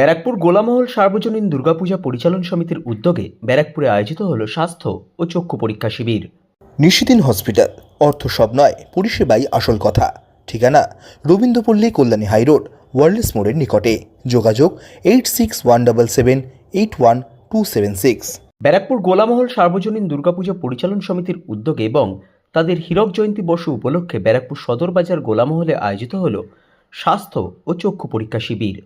ব্যারাকপুর গোলামহল সার্বজনীন দুর্গাপূজা পরিচালন সমিতির উদ্যোগে ব্যারাকপুরে আয়োজিত হল স্বাস্থ্য ও চক্ষু পরীক্ষা শিবির। নিশিদিন হসপিটাল অর্থ সব নয় পরিষেবাই আসল কথা। ঠিকানা রবীন্দ্রপল্লী কল্যাণী হাইরোড ওয়ার্ল্ডস মোড়ের নিকটে। যোগাযোগ eight six one double seven eight one two seven six. Barrackpore গোলামহল সার্বজনীন দুর্গাপূজা পরিচালন সমিতির উদ্যোগে এবং তাদের হীরক জয়ন্তী বর্ষ উপলক্ষে ব্যারাকপুর সদর বাজার গোলামহলে আয়োজিত হল স্বাস্থ্য ও চক্ষু পরীক্ষা শিবির।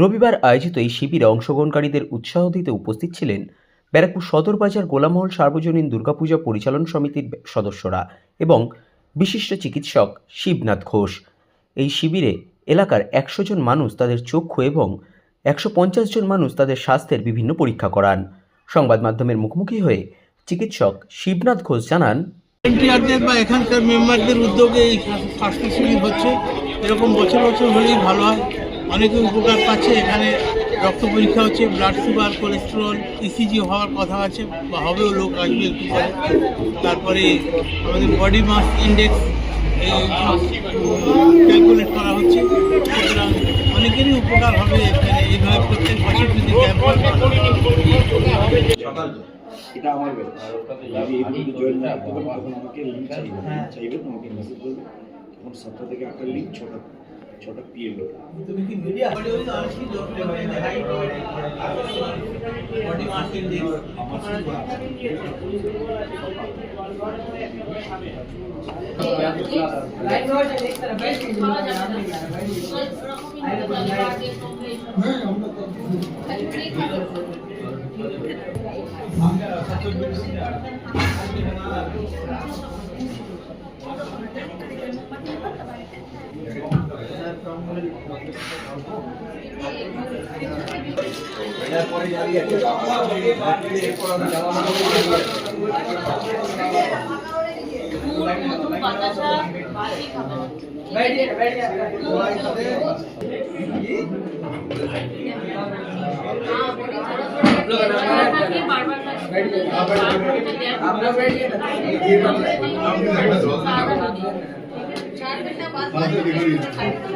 রবিবার আয়োজিত এই শিবিরে অংশগ্রহণকারীদের উৎসাহ দিতে উপস্থিত ছিলেন ব্যারাকপুর সদর বাজার গোলামহল সার্বজনীন দুর্গাপূজা পরিচালন সমিতির সদস্যরা এবং বিশিষ্ট চিকিৎসক শিবনাথ ঘোষ। এই শিবিরে এলাকার একশো জন মানুষ তাদের চক্ষু এবং একশো পঞ্চাশ জন মানুষ তাদের স্বাস্থ্যের বিভিন্ন পরীক্ষা করান। সংবাদ মাধ্যমের মুখোমুখি হয়ে চিকিৎসক শিবনাথ ঘোষ জানান বা এখানকার মেম্বারদের উদ্যোগে এই স্বাস্থ্য শিবির হচ্ছে। এরকম বছর বছর হলেই ভালো হয়। অনেকে উপকার পাচ্ছে এখানে রক্ত পরীক্ষা হচ্ছে ব্লাড সুগার কোলেস্ট্রল ইসিজি হওয়ার কথা আছে বা হবেও লোক আসবে একটু পরে। তারপরে আমাদের বডি মাস ইন্ডেক্স ক্যালকুলেট করা হচ্ছে। সুতরাং অনেকেরই উপকার হবে এখানে এইভাবে প্রত্যেক বছর যদি ক্যাম্প হয় হয়। এটা আমার ব্যাপার। আমি এই পর্যন্ত জয়েন না তখন আমাকে লিঙ্ক চাইবে। চাইবে তোমাকে মেসেজ করবে। তখন সাতটা থেকে আটটা লিঙ্ক ছটা ছটা পিএম তুমি কি মিডিয়া বডি ওই আসি doctor high body mass index बैठिए। बैठिए। आप लोग बैठिए। आप लोग बैठिए।